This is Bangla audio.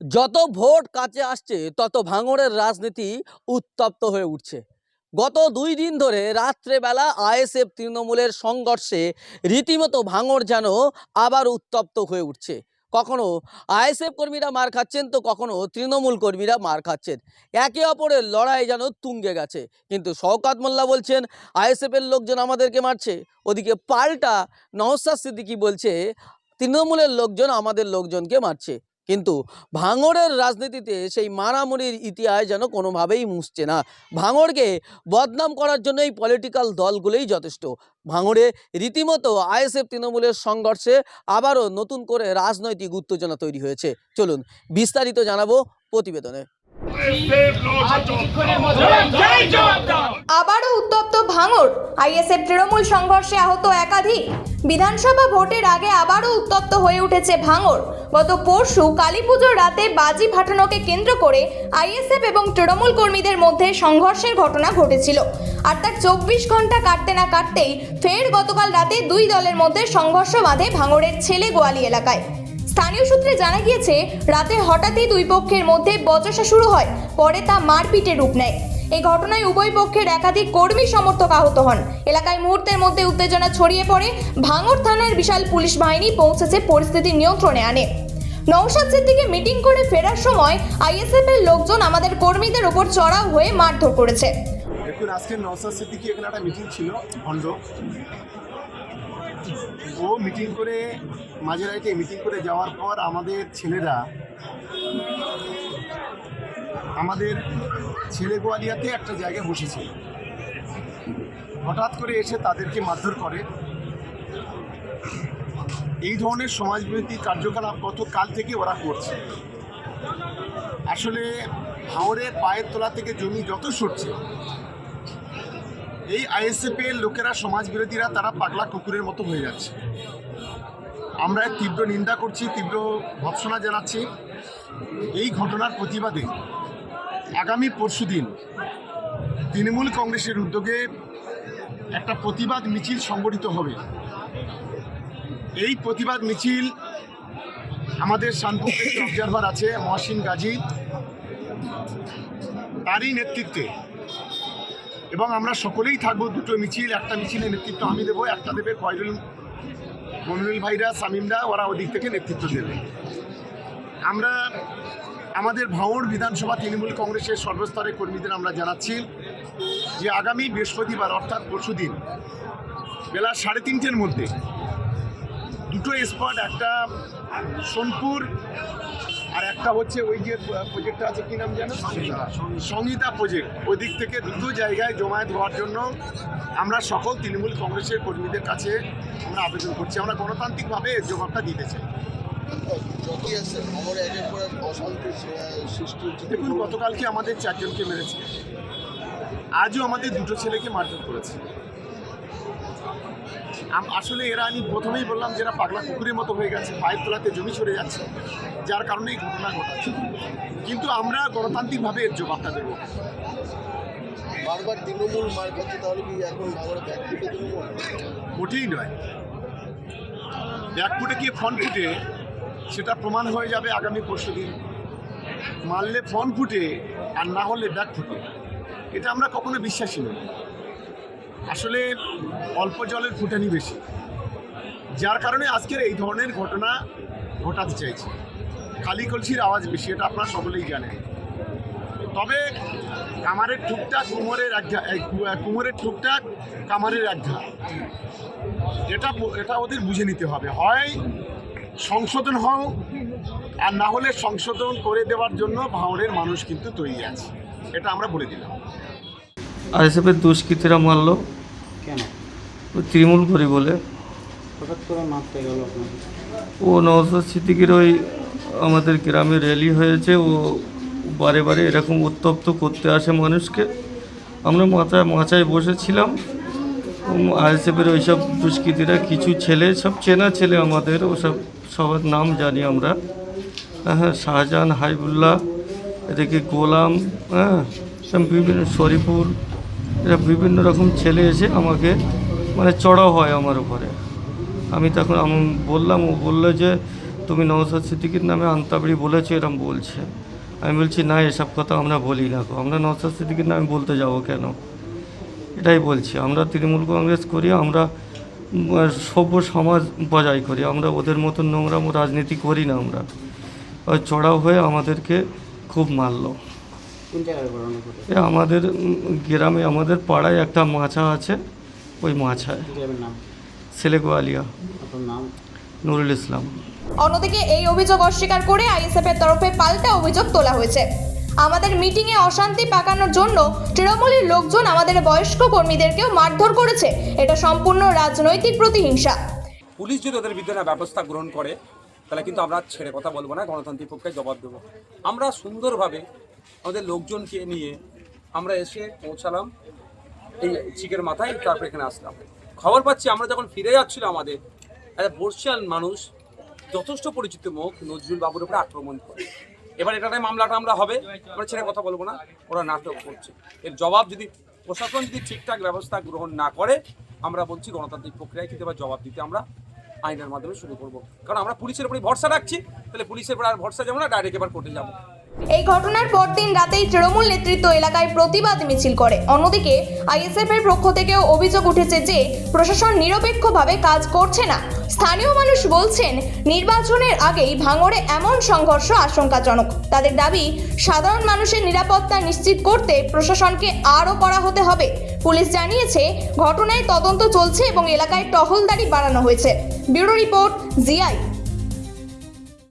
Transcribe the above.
যত ভোট কাছে আসছে, তত ভাঙড়ের রাজনীতি উত্তপ্ত হয়ে উঠছে। গত দুই দিন ধরে রাত্রেবেলা আইএসএফ তৃণমূলের সংঘর্ষে রীতিমতো ভাঙড় যেন আবার উত্তপ্ত হয়ে উঠছে। কখনো আইএসএফ কর্মীরা মার খাচ্ছেন, তো কখনো তৃণমূল কর্মীরা মার খাচ্ছেন। একে অপরের লড়াই যেন তুঙ্গে গেছে। কিন্তু শওকাত মোল্লা বলছেন, আইএসএফের লোকজন আমাদেরকে মারছে। ওদিকে পাল্টা নওসাদ সিদ্দিকি বলছে, তৃণমূলের লোকজন আমাদের লোকজনকে মারছে। কিন্তু ভাঙড়ের রাজনীতিতে সেই মারামুরির ইতিহাস যেন কোনোভাবেই মুছছে না। ভাঙড়কে বদনাম করার জন্য এই পলিটিক্যাল দলগুলোই যথেষ্ট। ভাঙড়ে রীতিমতো আইএসএফ তৃণমূলের সংঘর্ষে আবারও নতুন করে রাজনৈতিক উত্তেজনা তৈরি হয়েছে। চলুন বিস্তারিত জানাব প্রতিবেদনে। ভাঙড় আইএসএফ তৃণমূল সংঘর্ষে আহত একাধিক। বিধানসভা ভোটের আগে আবারও উত্তপ্ত হয়ে উঠেছে ভাঙড় গত পরশু কালী পুজোর রাতে বাজি ফাটানোকে কেন্দ্র করে আইএসএফ এবং তৃণমূল কর্মীদের মধ্যে সংঘর্ষের ঘটনা ঘটেছিল। আর তার চব্বিশ ঘণ্টা কাটতে না কাটতেই ফের গতকাল রাতে দুই দলের মধ্যে সংঘর্ষ বাঁধে ভাঙড়ের ছেলে গোয়ালি এলাকায়। স্থানীয় সূত্রে জানা গিয়েছে, রাতে হঠাৎই দুই পক্ষের মধ্যে বচসা শুরু হয়, পরে তা মারপিটে রূপ নেয়। এই ঘটনায় উভয় পক্ষের একাধিক কর্মী সমর্থক আহত হন। এলাকায় মুহূর্তের মধ্যে উত্তেজনা ছড়িয়ে পড়ে। ভাঙড় থানার বিশাল পুলিশ বাহিনী পৌঁছেছে, পরিস্থিতি নিয়ন্ত্রণে আনে। নৌসাদ সিদ্দিকে মিটিং করে ফেরার সময় আইএসএফ এর লোকজন আমাদের কর্মীদের ওপর চড়াও হয়ে মারধর করেছে। দেখুন, আজকে সিদ্দিকি এখানে একটা মিটিং ছিল, ভণ্ড। ও মিটিং করে, মাঝে রাইটে মিটিং করে যাওয়ার পর আমাদের ছেলেরা আমাদের ছেলে গোয়ালিয়াতে একটা জায়গায় বসেছিল হঠাৎ করে এসে তাদেরকে মারধর করে। এই ধরনের সমাজবিরোধী কার্যকলাপ গত কাল থেকে ওরা করছে। আসলে হাওড়ের পায়ের তোলা থেকে জমি যত সরছে, এই আইএসএফ এর লোকেরা সমাজ বিরোধীরা তারা পাগলা কুকুরের মতো হয়ে যাচ্ছে। আমরা তীব্র নিন্দা করছি, তীব্র ভৎসনা জানাচ্ছি। এই ঘটনার প্রতিবাদে আগামী পরশুদিন তৃণমূল কংগ্রেসের উদ্যোগে একটা প্রতিবাদ মিছিল সংগঠিত হবে। এই প্রতিবাদ মিছিল আমাদের শানপুরের অবজারভার আছে মহসিন গাজী। তারই নেতৃত্বে এবং আমরা সকলেই থাকব দুটো মিছিল, একটা মিছিলের নেতৃত্ব আমি দেবো, একটা দেবে কয়রুল মমিনুল ভাইরা, সামিমরা, ওরা ওদিক থেকে নেতৃত্ব দেবে। আমরা আমাদের ভাঙড় বিধানসভা তৃণমূল কংগ্রেসের সর্বস্তরের কর্মীদের আমরা জানাচ্ছি যে আগামী বৃহস্পতিবার অর্থাৎ পরশুদিন বেলা সাড়ে তিনটের মধ্যে দুটো স্পট একটা সোনপুর আর একটা হচ্ছে ওই যে প্রজেক্টটা আছে কি নাম জানো সংহিতা। প্রজেক্ট ওই দিক থেকে দুটো জায়গায় জমায়েত হওয়ার জন্য আমরা সকল তৃণমূল কংগ্রেসের কর্মীদের কাছে আমরা আবেদন করছি। আমরা গণতান্ত্রিকভাবে এর জবাবটা দিতে চাই। আছে খবরে একের পর অশান্তি সৃষ্টি হচ্ছে। দেখুন গতকালকে আমাদের চারজনকে মেরেছে? আজও আমাদের দুটো ছেলেকে মারধর করেছে। আসলে এরা আমি প্রথমেই বললাম যে এরা পাগলা কুকুরের মতো হয়ে গেছে পায়ের তোলাতে জমি সরে যাচ্ছে যার কারণে এই ঘটনা ঘটাচ্ছে। কিন্তু আমরা গণতান্ত্রিকভাবে এর জবাবটা দেবো। বারবার তৃণমূল মার খাচ্ছে তাহলে কি এখন খবরে ব্যাক মোটেই নয়। ব্যাক ফুটে কি ফ্রন্ট ফুটে সেটা প্রমাণ হয়ে যাবে আগামী পরশু দিন। মারলে ফ্রন্ট ফুটে আর না হলে ব্যাক ফুটে। এটা আমরা কখনো বিশ্বাসী নই। আসলে অল্প জলের ফুটানি বেশি। যার কারণে আজকের এই ধরনের ঘটনা ঘটাতে চাইছি। খালি কলসির আওয়াজ বেশি, এটা আপনারা সকলেই জানেন। তবে কামারের ঠুকটাক কুমোরের এক ঘা- এই কুমোরের ঠুকটাক কামারের এক ঘা এটা এটা ওদের বুঝে নিতে হবে। হয় সংশোধন হও আর না হলে সংশোধন করে দেওয়ার জন্য ভাঙড়ের মানুষ কিন্তু তৈরি আছে। এটা আমরা বলে দিলাম। আইএসএফের দুষ্কৃতীরা মারলো। কেন? ওই তৃণমূল করি বলে। হঠাৎ করে মারতে গেল ও নওসাদ সিদ্দিকির ওই আমাদের গ্রামে র্যালি হয়েছে। ও বারে বারে এরকম উত্তপ্ত করতে আসে মানুষকে। আমরা মাথায় মাচায় বসেছিলাম। আইএসএফের ওইসব দুষ্কৃতীরা কিছু ছেলে সব চেনা ছেলে আমাদের। ওসব সবার নাম জানি আমরা। হ্যাঁ শাহজাহান হাইবুল্লাহ এদিকে গোলাম হ্যাঁ বিভিন্ন শরীফুল, এরা বিভিন্ন রকম ছেলে এসে আমাকে মানে চড়াও হয় আমার উপরে। আমি তখন, আমি বললাম, ও বলল যে, তুমি নওসাদ সিদ্দিকির নামে আন্তাবড়ি বলেছ, এরম বলছে। আমি বলছি, না, এসব কথা আমরা বলি না আমরা নওসাদ সিদ্দিকির নামে বলতে যাব কেন? এটাই বলছি, আমরা তৃণমূল কংগ্রেস করি, আমরা সভ্য সমাজ বজায় করি। আমরা ওদের মতন নোংরাম রাজনীতি করি না আমরা। ওই চড়াও হয়ে আমাদেরকে খুব মারলো। আমাদের গ্রামে আমাদের পাড়ায় একটা মাছা আছে ওই মাছায়। নাম? ছেলেগোয়ালিয়া নুরুল ইসলাম। অন্যদিকে এই অভিযোগ অস্বীকার করে আইএসএফ এর তরফে পাল্টা অভিযোগ তোলা হয়েছে। আমাদের মিটিংয়ে অশান্তি পাকানোর জন্য তৃণমূলের লোকজন আমাদের বয়স্ক কর্মীদেরকেও মারধর করেছে। এটা সম্পূর্ণ রাজনৈতিক প্রতিহিংসা। পুলিশ যদি ওদের বিরুদ্ধে ব্যবস্থা গ্রহণ করে, তাহলে কিন্তু আমরা ছেড়ে কথা বলব না, গণতান্ত্রিক পক্ষে জবাব দেবো। আমরা সুন্দরভাবে আমাদের লোকজনকে নিয়ে আমরা এসে পৌঁছালাম, এই চিকের মাথায়, তারপর এখানে আসলাম। খবর পাচ্ছি, আমরা যখন ফিরে যাচ্ছিলাম আমাদের, একটা বর্ষিয়ান মানুষ, যথেষ্ট পরিচিত মুখ, নজরুল বাবুর উপরে আক্রমণ করে। এবার এটাতে মামলাটা আমরা হবে, আমরা ছেড়ে কথা বলব না, ওরা নাটক করছে। এর জবাব যদি প্রশাসন যদি ঠিকঠাক ব্যবস্থা গ্রহণ না করে, আমরা বলছি গণতান্ত্রিক প্রক্রিয়ায় কিন্তু এবার জবাব দিতে আমরা আইনের মাধ্যমে শুরু করব। কারণ আমরা পুলিশের উপরে ভরসা রাখছি, তাহলে পুলিশের উপরে আর ভরসা যাব না ডাইরেক্ট এবার কোর্টে যাব। এই ঘটনার পরদিন রাতেই তৃণমূল নেতৃত্ব এলাকায় প্রতিবাদ মিছিল করে। অন্যদিকে, আইএসএফ এর পক্ষ থেকেও অভিযোগ উঠেছে যে, প্রশাসন নিরপেক্ষভাবে কাজ করছে না। স্থানীয় মানুষ বলছেন, নির্বাচনের আগেই ভাঙড়ে এমন সংঘর্ষ আশঙ্কাজনক। তাদের দাবি, সাধারণ মানুষের নিরাপত্তা নিশ্চিত করতে প্রশাসনকে আরও করা হতে হবে। পুলিশ জানিয়েছে, ঘটনায় তদন্ত চলছে এবং এলাকায় টহলদারি বাড়ানো হয়েছে। Bureau report, GI.